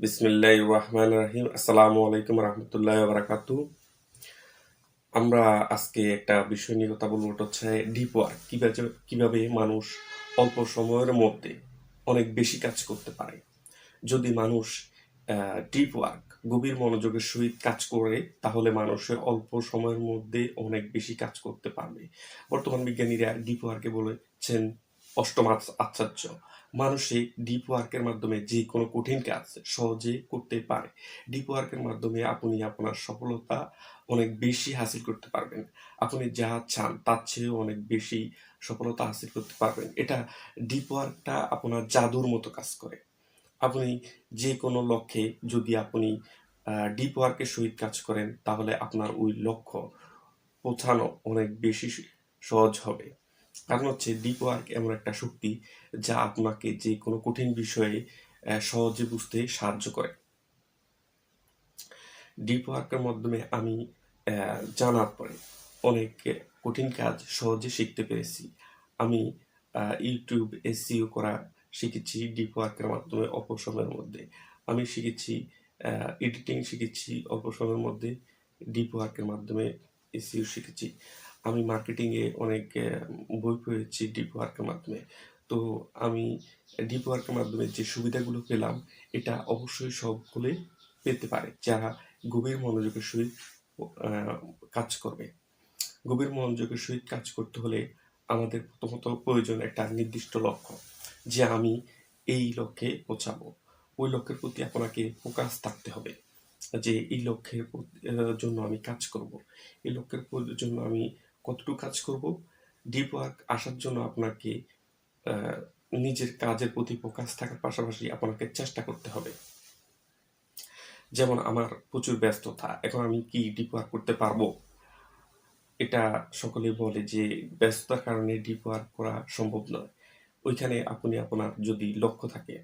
বিসমিল্লাহ রহমান রাহিম। আসসালামু আলাইকুম রহমতুল্লাহ বারাকাতু আমরা আজকে একটা বিষয় নিয়ে কথা বলব, ওটা হচ্ছে ডিপ ওয়ার্ক কীভাবে কীভাবে মানুষ অল্প সময়ের মধ্যে অনেক বেশি কাজ করতে পারে। যদি মানুষ ডিপ ওয়ার্ক গভীর মনোযোগের সহিত কাজ করে, তাহলে মানুষের অল্প সময়ের মধ্যে অনেক বেশি কাজ করতে পারবে। বর্তমান বিজ্ঞানীরা ডিপ ওয়ার্কে বলেছেন অষ্টম আচ- মানুষে ডিপ ওয়ার্কের মাধ্যমে যে কোনো কঠিন কাজ সহজে করতে পারে। ডিপ ওয়ার্কের মাধ্যমে আপনি আপনার সফলতা অনেক বেশি হাসিল করতে পারবেন। আপনি যা চান তার চেয়েও অনেক বেশি সফলতা হাসিল করতে পারবেন। এটা ডিপ ওয়ার্কটা আপনার জাদুর মতো কাজ করে। আপনি যে কোনো লক্ষ্যে যদি আপনি ডিপ ওয়ার্কের সহিত কাজ করেন তাহলে আপনার ওই লক্ষ্য পৌঁছানো অনেক বেশি সহজ হবে। কারণ হচ্ছে ডিপ ওয়ার্ক এমন একটা শক্তি যা আপনাকে যে কোনো কঠিন বিষয়ে সহজে বুঝতে সাহায্য করে। ডিপ ওয়ার্কের মাধ্যমে আমি জানার পরে অনেক কঠিন কাজ সহজে শিখতে পেরেছি। আমি ইউটিউব এসিও করা শিখেছি ডিপ ওয়ার্কের মাধ্যমে অল্প সময়ের মধ্যে। আমি শিখেছি এডিটিং শিখেছি অল্প সময়ের মধ্যে। ডিপ ওয়ার্কের মাধ্যমে এসিও শিখেছি। আমি মার্কেটিংয়ে অনেক বই পড়েছি ডিপ ওয়ার্কের মাধ্যমে। তো আমি ডিপ ওয়ার্কের মাধ্যমে যে সুবিধাগুলো পেলাম, এটা অবশ্যই সকলে পেতে পারে, যারা গভীর মনোযোগের সহিত কাজ করবে। গভীর মনোযোগের সহিত কাজ করতে হলে আমাদের প্রথমত প্রয়োজন একটা নির্দিষ্ট লক্ষ্য, যে আমি এই লক্ষ্যে পৌঁছাবো। ওই লক্ষ্যের প্রতি আপনাকে ফোকাস থাকতে হবে, যে এই লক্ষ্যের জন্য আমি কাজ করব। এই লক্ষ্যের জন্য আমি কতটুকু কাজ করব? ডিপ ওয়ার্ক আসার জন্য আপনাকে নিজের কাজের প্রতি ফোকাস থাকার পাশাপাশি আপনাকে চেষ্টা করতে হবে। যেমন আমার প্রচুর ব্যস্ততা, এখন আমি কি ডিপ ওয়ার্ক করতে পারব? এটা সকলে বলে যে ব্যস্ততার কারণে ডিপ ওয়ার্ক করা সম্ভব নয়। ওইখানে আপনি আপনার যদি লক্ষ্য থাকে,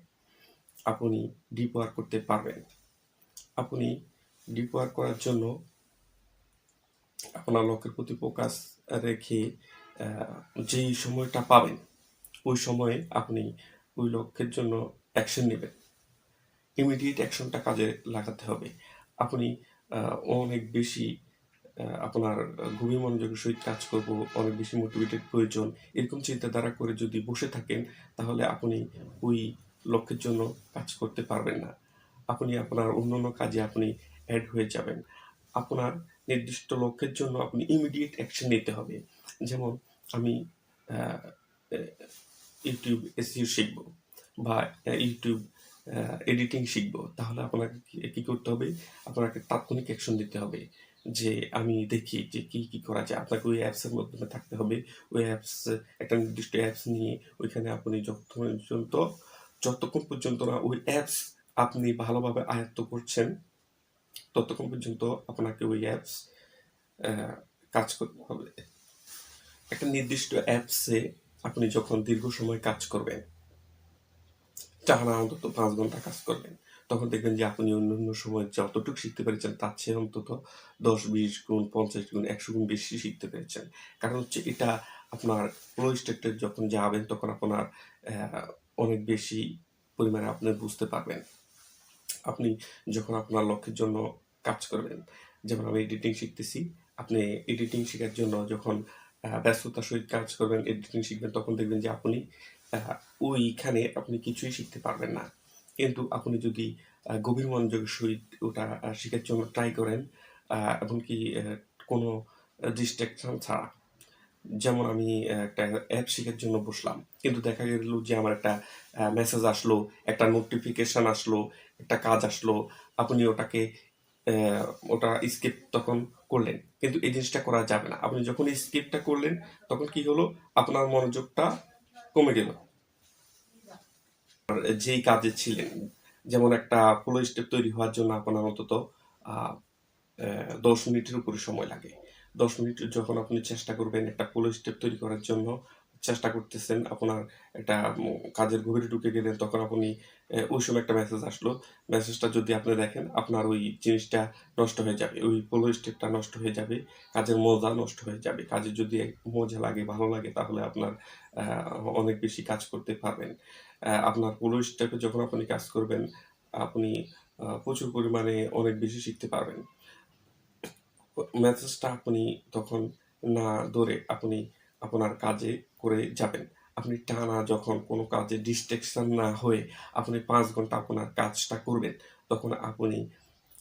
আপনি ডিপ ওয়ার্ক করতে পারবেন। আপনি ডিপ ওয়ার্ক করার জন্য আপনার লক্ষ্যের প্রতি ফোকাস রেখে যেই সময়টা পাবেন, ওই সময়ে আপনি ওই লক্ষ্যের জন্য অ্যাকশন নেবেন। ইমিডিয়েট অ্যাকশনটা কাজে লাগাতে হবে। আপনি অনেক বেশি আপনার গভীর মনোযোগের সহিত কাজ করব, অনেক বেশি মোটিভেটেড প্রয়োজন, এরকম চিন্তাধারা করে যদি বসে থাকেন, তাহলে আপনি ওই লক্ষ্যের জন্য কাজ করতে পারবেন না। আপনি আপনার অন্যান্য কাজে আপনি অ্যাড হয়ে যাবেন। আপনার নির্দিষ্ট লক্ষ্যের জন্য আপনি ইমিডিয়েট অ্যাকশন নিতে হবে। যেমন আমি ইউটিউব এসিও শিখব বা ইউটিউব এডিটিং শিখব। তাহলে আপনাকে কি- কি করতে হবে? আপনাকে তাৎক্ষণিক অ্যাকশন দিতে হবে। যে আমি দেখি যে কি কি করা যায়। আপনাকে ওই অ্যাপসের মাধ্যমে থাকতে হবে। ওই অ্যাপস একটা নির্দিষ্ট অ্যাপস নিয়ে ওইখানে আপনি যতক্ষণ পর্যন্ত যতক্ষণ পর্যন্ত না ওই অ্যাপস আপনি ভালোভাবে আয়ত্ত করছেন ততক্ষণ পর্যন্ত আপনাকে ওই অ্যাপস কাজ করতে হবে। একটা নির্দিষ্ট অ্যাপসে আপনি যখন দীর্ঘ সময় কাজ করবেন, টানা অন্তত পাঁচ ঘণ্টা কাজ করবেন, তখন দেখবেন যে আপনি অন্য অন্য সময় যতটুকু শিখতে পেরেছেন, তার চেয়ে অন্তত দশ, বিশ গুণ, পঞ্চাশ গুণ, একশো গুণ বেশি শিখতে পেরেছেন। কারণ হচ্ছে এটা আপনার ফ্লো স্টেটে যখন যাবেন, তখন আপনার অনেক বেশি পরিমাণে আপনি বুঝতে পারবেন। আপনি যখন আপনার লক্ষ্যের জন্য কাজ করবেন, যেমন আমি এডিটিং শিখতেছি, আপনি এডিটিং শেখার জন্য যখন ব্যস্ততার সহিত কাজ করবেন এডিটিং শিখবেন, তখন দেখবেন যে আপনি ওইখানে আপনি কিছুই শিখতে পারবেন না। কিন্তু আপনি যদি গভীর মনোযোগের সহিত ওটা শেখার জন্য ট্রাই করেন এমনকি কোনো ডিস্ট্রাকশন ছাড়া। যেমন আমি একটা অ্যাপ শেখার জন্য বসলাম, কিন্তু দেখা গেল যে আমার একটা মেসেজ আসলো, একটা নোটিফিকেশন আসলো একটা কাজ আসলো, আপনি ওটাকে ওটা স্কিপ তখন করলেন। কিন্তু এই জিনিসটা করা যাবে না। আপনি যখন স্কিপটা করলেন, তখন কি হলো? আপনার মনোযোগটা কমে গেল। যেই কাজে ছিলেন, যেমন একটা ফ্লো স্টেপ তৈরি হওয়ার জন্য আপনার অন্তত দশ মিনিটের উপরে সময় লাগে। দশ মিনিট যখন আপনি চেষ্টা করবেন একটা ফ্লো স্টেপ তৈরি করার জন্য চেষ্টা করতেছেন আপনার একটা কাজের গভীরে ঢুকে গেলেন, তখন আপনি ওই সময় একটা মেসেজ আসলো। মেসেজটা যদি আপনি দেখেন, আপনার ওই জিনিসটা নষ্ট হয়ে যাবে, ওই ফ্লো স্টেপটা নষ্ট হয়ে যাবে, কাজের মজা নষ্ট হয়ে যাবে। কাজে যদি মজা লাগে, ভালো লাগে, তাহলে আপনার অনেক বেশি কাজ করতে পারবেন। আপনার ফ্লো স্টেপে যখন আপনি কাজ করবেন, আপনি প্রচুর পরিমাণে অনেক বেশি শিখতে পারবেন। মেসেজটা আপনি তখন না ধরে আপনি আপনার কাজে করে যাবেন। আপনি টানা যখন কোনো কাজে distraction না হয়ে আপনি পাঁচ ঘণ্টা আপনার কাজটা করবেন, তখন আপনি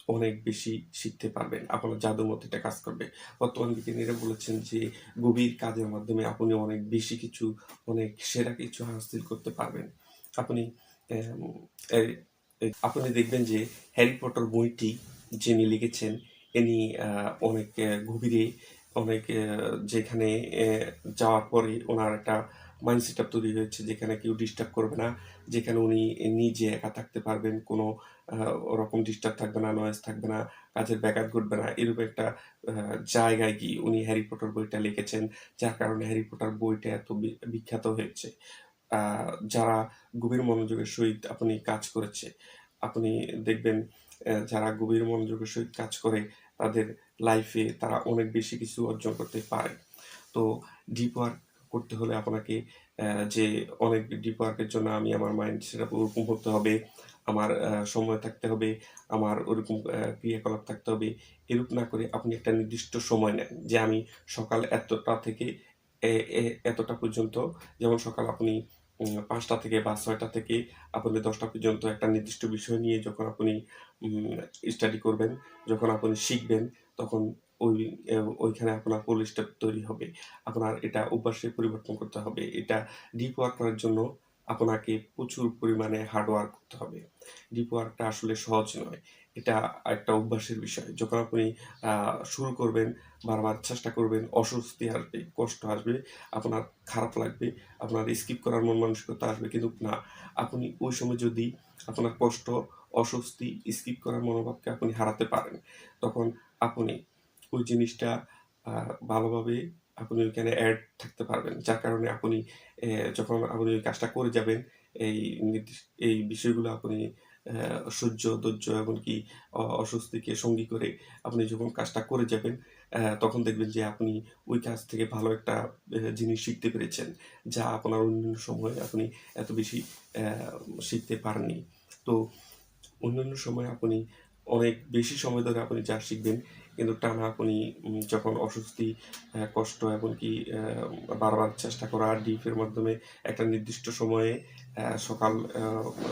অনেক বেশি শিখতে পারবেন। আপনার জাদুর মতো এটা কাজ করবে। বর্তমান বিজ্ঞানীরা বলেছেন যে গভীর কাজের মাধ্যমে আপনি অনেক বেশি কিছু, অনেক সেরা কিছু হাসিল করতে পারবেন। আপনি আপনি দেখবেন যে হ্যারি পটার বইটি যিনি লিখেছেন ইনি অনেক গভীরে অনেক যেখানে যাওয়ার পরে ওনার একটা মাইন্ড সেটআপ তৈরি হয়েছে যেখানে কেউ ডিস্টার্ব করবে না। যেখানে উনি নিজে একা থাকতে পারবেন। কোনো রকম ডিস্টার্ব থাকবে না, নয়েজ থাকবে না, কাজের ব্যাঘাত ঘটবে না। এরকম একটা জায়গায় গিয়ে উনি হ্যারি পটার বইটা লিখেছেন। যার কারণে হ্যারি পটার বইটা এত বিখ্যাত হয়েছে। যারা গভীর মনোযোগের সহিত আপনি কাজ করেছে, আপনি দেখবেন যারা গভীর মনোযোগের সহিত কাজ করে তাদের লাইফে তারা অনেক বেশি কিছু অর্জন করতে পারে। তো ডিপ ওয়ার্ক করতে হলে আপনাকে যে অনেক ডিপ ওয়ার্ক এর জন্য আমি আমার মাইন্ড সেটা ওরকম করতে হবে, আমার সময় থাকতে হবে, আমার ওরকম ক্রিয়াকলাপ থাকতে হবে। এরূপ না করে আপনি একটা নির্দিষ্ট সময় নেন যে আমি সকাল এতটা থেকে এতটা পর্যন্ত যেমন সকাল আপনি ৫টা থেকে বা ছয়টা থেকে আপনি ১০টা পর্যন্ত একটা নির্দিষ্ট বিষয় নিয়ে যখন আপনি স্টাডি করবেন, যখন আপনি শিখবেন তখন ওই ওইখানে আপনার পলিশটা তৈরি হবে। আপনার এটা অভ্যাসে পরিবর্তন করতে হবে। এটা ডিপ ওয়ার্ক করার জন্য আপনাকে প্রচুর পরিমাণে হার্ড ওয়ার্ক করতে হবে। ডিপ ওয়ার্কটা আসলে সহজ নয়। এটা একটা অভ্যাসের বিষয়। যখন আপনি শুরু করবেন, বারবার চেষ্টা করবেন, অস্বস্তি আসবে, কষ্ট আসবে, আপনার খারাপ লাগবে, আপনার স্কিপ করার মন মানসিকতা আসবে। কিন্তু না, আপনি ওই সময় যদি আপনার কষ্ট, অস্বস্তি, স্কিপ করার মনোভাবকে আপনি হারাতে পারেন, তখন আপনি ওই জিনিসটা ভালোভাবে আপনি ওইখানে অ্যাড থাকতে পারবেন। যার কারণে আপনি যখন আপনি ওই কাজটা করে যাবেন, এই এই বিষয়গুলো আপনি সহ্য, ধৈর্য এমনকি অস্বস্তিকে সঙ্গী করে আপনি যখন কাজটা করে যাবেন, তখন দেখবেন যে আপনি ওই কাজ থেকে ভালো একটা জিনিস শিখতে পেরেছেন। যা আপনার অন্যান্য সময়ে আপনি এত বেশি শিখতে পারেননি। তো অন্যান্য সময়ে আপনি অনেক বেশি সময় ধরে আপনি যা শিখবেন, কিন্তু টানা আপনি যখন অস্বস্তি, কষ্ট এমনকি বারবার চেষ্টা করা ডিপের মাধ্যমে একটা নির্দিষ্ট সময়ে সকাল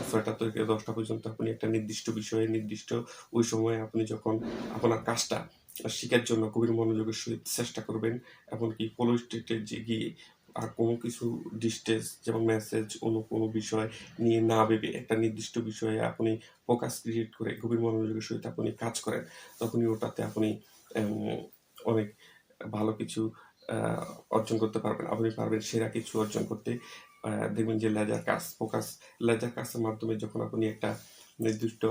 ছয়টা থেকে ১০টা পর্যন্ত আপনি একটা নির্দিষ্ট বিষয়ে নির্দিষ্ট ওই সময়ে আপনি যখন আপনার কাজটা শিখার জন্য গভীর মনোযোগের সহিত চেষ্টা করবেন, এমনকি ফ্লো স্টেট যে গিয়ে আর কোনো কিছু ডিস্টেন্স যেমন মেসেজ অন্য কোনো বিষয় নিয়ে না ভেবে একটা নির্দিষ্ট বিষয়ে আপনি ফোকাস ক্রিয়েট করে গভীর মনোযোগের সহিত আপনি কাজ করেন, তখনই ওটাতে আপনি অনেক ভালো কিছু অর্জন করতে পারবেন। আপনি পারবেন সেরা কিছু অর্জন করতে। দেখবেন যে লেজার কাজ, ফোকাস লেজার কাজের মাধ্যমে যখন আপনি একটা নির্দিষ্ট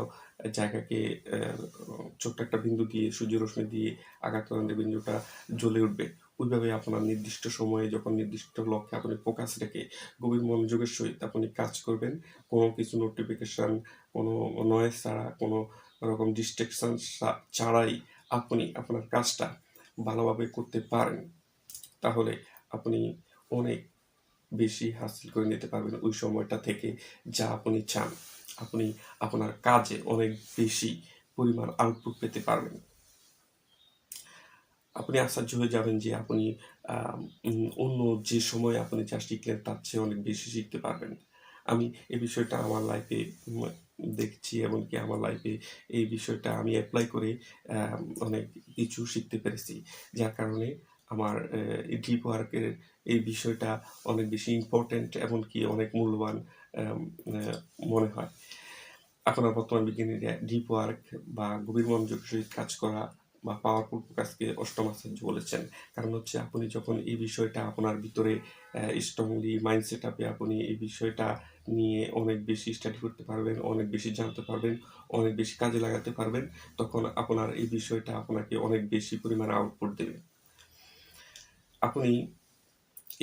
জায়গাকে ছোট্ট একটা বিন্দু দিয়ে সূর্য রশ্মি দিয়ে আঘাত যে ওটা জ্বলে উঠবে। ওইভাবে আপনার নির্দিষ্ট সময়ে যখন নির্দিষ্ট লক্ষ্যে আপনি ফোকাস রেখে গভীর মনোযোগের সহিত আপনি কাজ করবেন, কোনো কিছু নোটিফিকেশন, কোনো নয়েজ ছাড়া, কোনো রকম ডিস্ট্রাকশন ছাড়াই আপনি আপনার কাজটা ভালোভাবে করতে পারেন, তাহলে আপনি অনেক বেশি হাসিল করে নিতে পারবেন ওই সময়টা থেকে যা আপনি চান। আপনি আপনার কাজে অনেক বেশি পরিমাণ আউটপুট পেতে পারবেন। আপনি আশ্চর্য হয়ে যাবেন যে আপনি অন্য যে সময় আপনি যা শিখলেন তার চেয়ে অনেক বেশি শিখতে পারবেন। আমি এই বিষয়টা আমার লাইফে দেখছি এমনকি আমার লাইফে এই বিষয়টা আমি অ্যাপ্লাই করে অনেক কিছু শিখতে পেরেছি। যার কারণে আমার ডিপ ওয়ার্ক এর এই বিষয়টা অনেক বেশি ইম্পোর্টেন্ট এমনকি অনেক মূল্যবান মনে হয়। আপনার বর্তমান বিজ্ঞানীরা ডিপ ওয়ার্ক বা গভীর মনোযোগের সহিত কাজ করা বা পাওয়ারফুল ফোকাসকে অষ্টম আশ্চর্য বলেছেন। কারণ হচ্ছে আপনি যখন এই বিষয়টা আপনার ভিতরে স্ট্রংলি মাইন্ড সেটআপ এ আপনি এই বিষয়টা নিয়ে অনেক বেশি স্টাডি করতে পারবেন, অনেক বেশি জানতে পারবেন, অনেক বেশি কাজে লাগাতে পারবেন, তখন আপনার এই বিষয়টা আপনাকে অনেক বেশি পরিমাণে আউটপুট দেবে। আপনি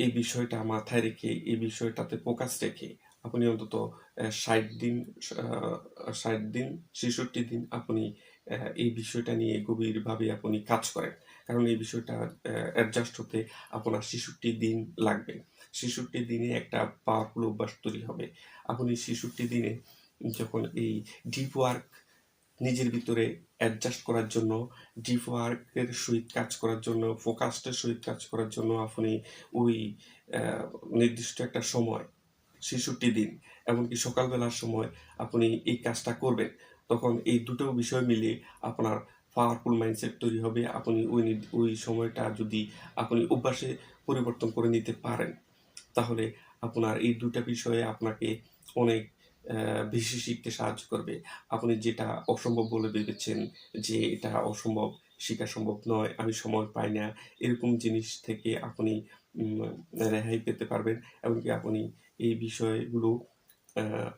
এই বিষয়টা মাথায় রেখে, এই বিষয়টাতে ফোকাস রেখে আপনি অন্তত ষাট দিন ষাট দিন, ৬৬ দিন আপনি এই বিষয়টা নিয়ে গভীরভাবে আপনি কাজ করেন। কারণ এই বিষয়টা অ্যাডজাস্ট হতে আপনার ৬৬ দিন লাগবে। ৬৬ দিনে একটা পাওয়ারফুল অভ্যাস তৈরি হবে। আপনি ৬৬ দিনে যখন এই ডিপ ওয়ার্ক নিজের ভিতরে অ্যাডজাস্ট করার জন্য ডিপ ওয়ার্কের সহিত কাজ করার জন্য ফোকাসটের সহিত কাজ করার জন্য আপনি ওই নির্দিষ্ট একটা সময় ছেষট্টি দিন। এমনকি সকালবেলার সময় আপনি এই কাজটা করবেন, তখন এই দুটো বিষয় মিলে আপনার পাওয়ারফুল মাইন্ডসেট তৈরি হবে। আপনি ওই ওই সময়টা যদি আপনি অভ্যাসে পরিবর্তন করে নিতে পারেন, তাহলে আপনার এই দুটা বিষয়ে আপনাকে অনেক বেশি শিখতে সাহায্য করবে। আপনি যেটা অসম্ভব বলে ভেবেছেন যে এটা অসম্ভব, শেখা সম্ভব নয়, আমি সময় পাই না, এরকম জিনিস থেকে আপনি রেহাই পেতে পারবেন। এমনকি আপনি এই বিষয়গুলো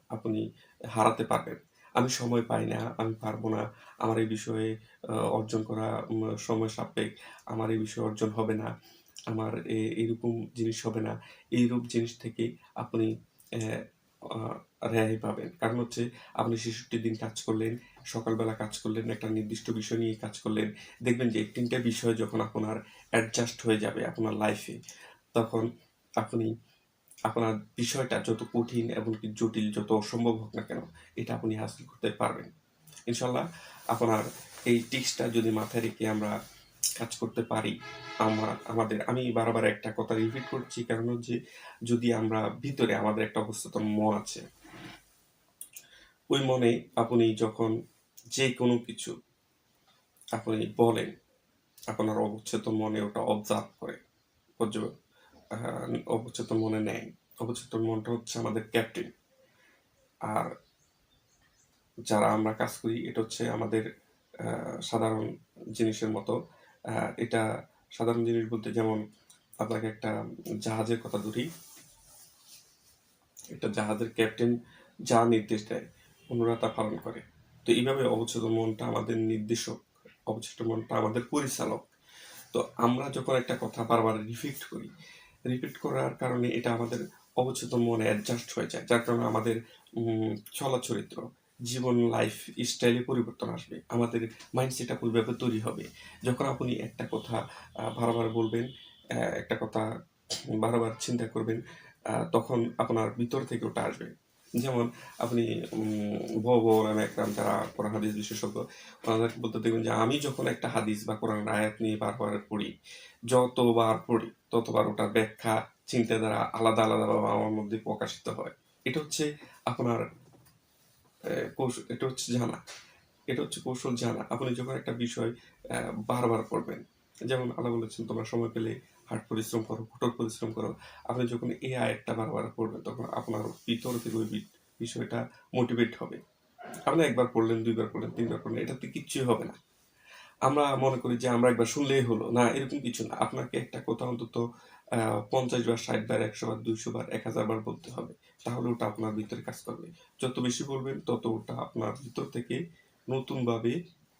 আপনি হারাতে পারবেন। আমি সময় পাই না, আমি পারব না। আমার এই বিষয়ে অর্জন করা সময় সাপেক্ষ। আমার এই বিষয়ে অর্জন হবে না। আমার এইরকম জিনিস হবে না। এইরূপ জিনিস থেকে আপনি রেহাই পাবেন। কারণ হচ্ছে, আপনি ছেষট্টি দিন কাজ করলেন, সকালবেলা কাজ করলেন, একটা নির্দিষ্ট বিষয় নিয়ে কাজ করলেন। দেখবেন যে, তিনটা বিষয় যখন আপনার অ্যাডজাস্ট হয়ে যাবে আপনার লাইফে তখন আপনি আপনার বিষয়টা যত কঠিন এবং কি জটিল, যত অসম্ভব হোক না কেন, এটা আপনি হাসিল করতে পারবেন। ইনশাল্লাহ আপনার এই টিক্সটা যদি মাথায় রেখে আমরা কাজ করতে পারি, আমার, আমাদের, আমি বারবার একটা কথা রিপিট করছি, কারণ হচ্ছে যদি আমরা ভিতরে আমাদের একটা অবস্থাতন মন আছে, ওই মনে আপনি যখন যে কোনো কিছু আপনি বলেন, আপনার অবচেতন মনে ওটা অবজার্ভ করে। পর্যবেক্ষণ অবচেতন মনে নেয় অবচেতন মনটা হচ্ছে আমাদের ক্যাপ্টেন আর যারা আমরা কাজ করি, এটা হচ্ছে আমাদের সাধারণ জিনিসের মতো। এটা সাধারণ জিনিস বলতে যেমন আপনাকে একটা জাহাজের কথা ধরি। একটা জাহাজের ক্যাপ্টেন যা নির্দেশ দেয়, অন্যরা তা পালন করে। তো এইভাবে অবচেতন মনটা আমাদের নির্দেশক, অবচেতন মনটা আমাদের পরিচালক। তো আমরা যখন একটা কথা বারবার রিপিট করি রিপিট করার কারণে এটা আমাদের অবচেতন মনে অ্যাডজাস্ট হয়ে যায়। যার কারণে আমাদের চলা চলাচরিত্র, জীবন লাইফ স্টাইলে পরিবর্তন আসবে। আমাদের মাইন্ডসেট ব্যাপার তৈরি হবে? যখন আপনি একটা কথা বারবার বলবেন একটা কথা বারবার চিন্তা করবেন তখন আপনার ভিতর থেকে ওটা আসবে। যেমন আপনি বউ বৌলাম একরাম যারা কোরআন হাদিস বিশেষজ্ঞ ওনাদের বলতে দেখবেন যে আমি যখন একটা হাদিস বা কোরআন আয়াত নিয়ে বারবার পড়ি, যতবার পড়ি, ততবার ওটার ব্যাখ্যা, চিন্তাধারা আলাদা আলাদাভাবে আমার মধ্যে প্রকাশিত হয়। এটা হচ্ছে আপনার কৌশল, এটা হচ্ছে জানা। এটা হচ্ছে কৌশল জানা। আপনি যখন একটা বিষয় বারবার পড়বেন, যেমন আল্লাহ বলেছেন, তোমরা সময় পেলে হাট পরিশ্রম করো, কঠোর পরিশ্রম করো, আপনি যখন এই আয়াতটা বারবার পড়বেন তখন আপনার ভিতর থেকে ওই বিষয়টা মোটিভেট হবে। আপনি একবার পড়লেন দুইবার পড়লেন তিনবার পড়লেন এটাতে কিচ্ছুই হবে না। আমরা মনে করি যে আমরা একবার শুনলেই হলো। না, এরকম কিছু না। আপনাকে একটা কথা অন্তত পঞ্চাশ বার, ষাট বার, একশো বার, দুইশো বার, এক হাজার বার বলতে হবে। তাহলে ওটা আপনার ভিতরে কাজ করবে। যত বেশি বলবেন, তত ওটা আপনার ভিতর থেকে নতুনভাবে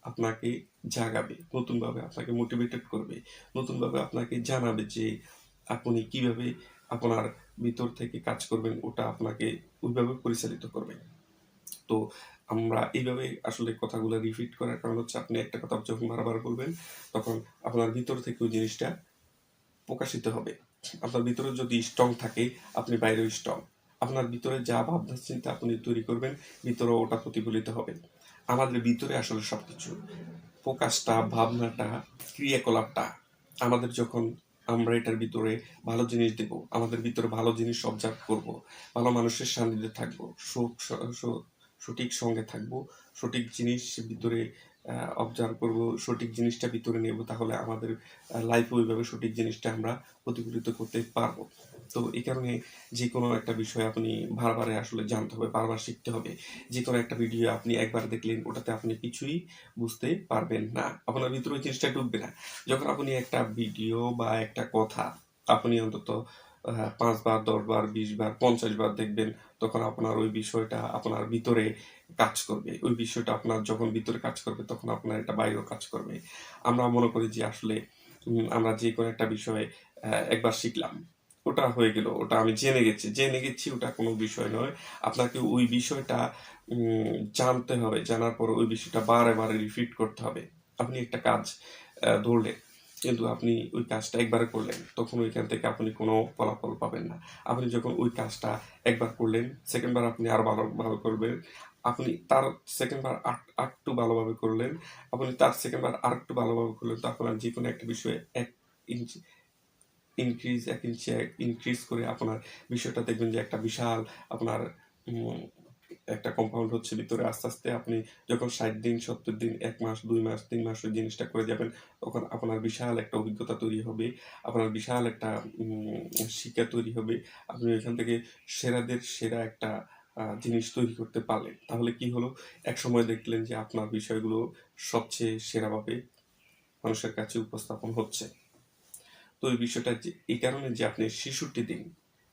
আপনাকে জাগাবে, নতুনভাবে আপনাকে মোটিভেটেড করবে, নতুনভাবে আপনাকে জানাবে যে আপনি কীভাবে আপনার ভিতর থেকে কাজ করবেন, ওটা আপনাকে ওইভাবে পরিচালিত করবে। তো আমরা এইভাবে আসলে কথাগুলো রিপিট করার কারণ হচ্ছে আপনি একটা কথা যখন বারবার বলবেন, তখন আপনার ভিতর থেকে ওই জিনিসটা প্রকাশিত হবে। আপনার ভিতরে যদি স্ট্রং থাকে, আপনি বাইরেও স্ট্রং আপনার ভিতরে যা ভাবনা চিন্তা আপনি তৈরি করবেন ভিতরে ওটা প্রতিফলিত হবে। আমাদের ভিতরে আসলে সব কিছু প্রকাশটা ভাবনাটা, ক্রিয়াকলাপটা, আমাদের যখন আমরা এটার ভিতরে ভালো জিনিস দেব, আমাদের ভিতরে ভালো জিনিস অবজার্ভ করব, ভালো মানুষের সান্নিধ্যে থাকব, সুখ সঠিক সঙ্গে থাকব, সঠিক জিনিস ভিতরে অবজার্ভ করব, সঠিক জিনিসটা ভিতরে নেব, তাহলে আমাদের লাইফে ওইভাবে সঠিক জিনিসটা আমরা প্রতিফলিত করতে পারব। তো এই কারণে যে কোনো একটা বিষয় আপনি বারবার আসলে জানতে হবে, বারবার শিখতে হবে। যে কোনো একটা ভিডিও আপনি একবার দেখলেন, ওটাতে আপনি কিছুই বুঝতে পারবেন না। আপনার ভিতরে ওই জিনিসটা ঢুকবে না। যখন আপনি একটা ভিডিও বা একটা কথা আপনি অন্তত পাঁচবার, দশবার বিশ বার পঞ্চাশ বার দেখবেন, তখন আপনার ওই বিষয়টা আপনার ভিতরে কাজ করবে। ওই বিষয়টা আপনার যখন ভিতরে কাজ করবে, তখন আপনার এটা বাইরেও কাজ করবে। আমরা মনে করি যে আসলে আমরা যে কোনো একটা বিষয়ে একবার শিখলাম। ওটা হয়ে গেল, ওটা আমি জেনে গেছি। জেনে গেছি ওটা কোনো বিষয় নয়। আপনাকে ওই বিষয়টা জানতে হবে। জানার পর ওই বিষয়টা বারে বারে রিপিট করতে হবে। আপনি একটা কাজ ধরলেন, কিন্তু আপনি ওই কাজটা একবারে করলেন, তখন ওইখান থেকে আপনি কোনো ফলাফল পাবেন না। আপনি যখন ওই কাজটা একবার করলেন, সেকেন্ডবার আপনি আরও ভালো ভালো করবেন। আপনি তার সেকেন্ডবার আর- আরেকটু ভালোভাবে করলেন। আপনি তার সেকেন্ড বার আরেকটু ভালোভাবে করলেন তো আপনার যে কোনো একটা বিষয়ে এক ইঞ্চি ইনক্রিজ এক ইঞ্চি ইনক্রিজ করে আপনার বিষয়টা দেখবেন যে একটা বিশাল আপনার একটা কম্পাউন্ড হচ্ছে ভিতরে। আস্তে আস্তে আপনি যখন ষাট দিন, সত্তর দিন, এক মাস, দুই মাস, তিন মাস ওই জিনিসটা করে যাবেন, তখন আপনার বিশাল একটা অভিজ্ঞতা তৈরি হবে, আপনার বিশাল একটা শিক্ষা তৈরি হবে। আপনি এখান থেকে সেরাদের সেরা একটা জিনিস তৈরি করতে পারলেন। তাহলে কি হলো? এক সময় দেখলেন যে আপনার বিষয়গুলো সবচেয়ে সেরাভাবে মানুষের কাছে উপস্থাপন হচ্ছে। তো এই বিষয়টা এই কারণে যে আপনি শিশুটি দিন,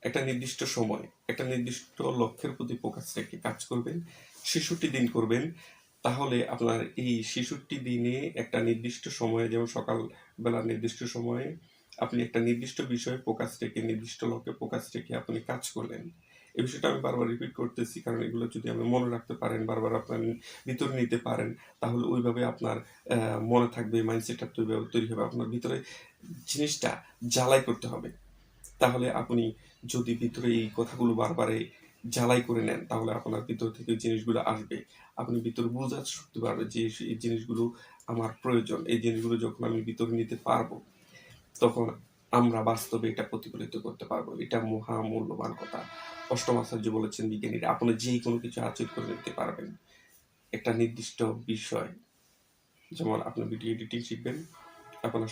একটা নির্দিষ্ট সময়, একটা নির্দিষ্ট লক্ষ্যের প্রতি ফোকাস রেখে কাজ করবেন, শিশুটি দিন করবেন, তাহলে আপনার এই শিশুটি দিনে একটা নির্দিষ্ট সময়ে, যেমন সকালবেলা নির্দিষ্ট সময়ে আপনি একটা নির্দিষ্ট বিষয়ে ফোকাস রেখে, নির্দিষ্ট লক্ষ্যে ফোকাস রেখে আপনি কাজ করলেন এই বিষয়টা আমি বারবার রিপিট করতেছি, কারণ এগুলো যদি আপনি মনে রাখতে পারেন, বারবার আপনার ভিতরে নিতে পারেন, তাহলে ওইভাবে আপনার মনে থাকবে মাইন্ডসেটটা ওইভাবে তৈরি হবে আপনার ভিতরে জিনিসটা জ্বালাই করতে হবে। তাহলে আপনি যদি ভিতরে এই কথাগুলো বারবারে জ্বালাই করে নেন, তাহলে আপনার ভিতর থেকে জিনিসগুলো আসবে। আপনি ভিতরে বোঝাতে শিখতে পারবেন যে এই জিনিসগুলো আমার প্রয়োজন। এই জিনিসগুলো যখন আমি ভিতরে নিতে পারব, তখন আমরা বাস্তবে এটা প্রতিফলিত করতে পারব। এটা মহা মূল্যবান কথা। অষ্টম আচার্য বলেছেন, বিজ্ঞানীরা, আপনি যে কোনো কিছু আচরিত করে দিতে পারবেন। একটা নির্দিষ্ট বিষয়, যেমন আপনি ভিডিও এডিটিং শিখবেন, আপনার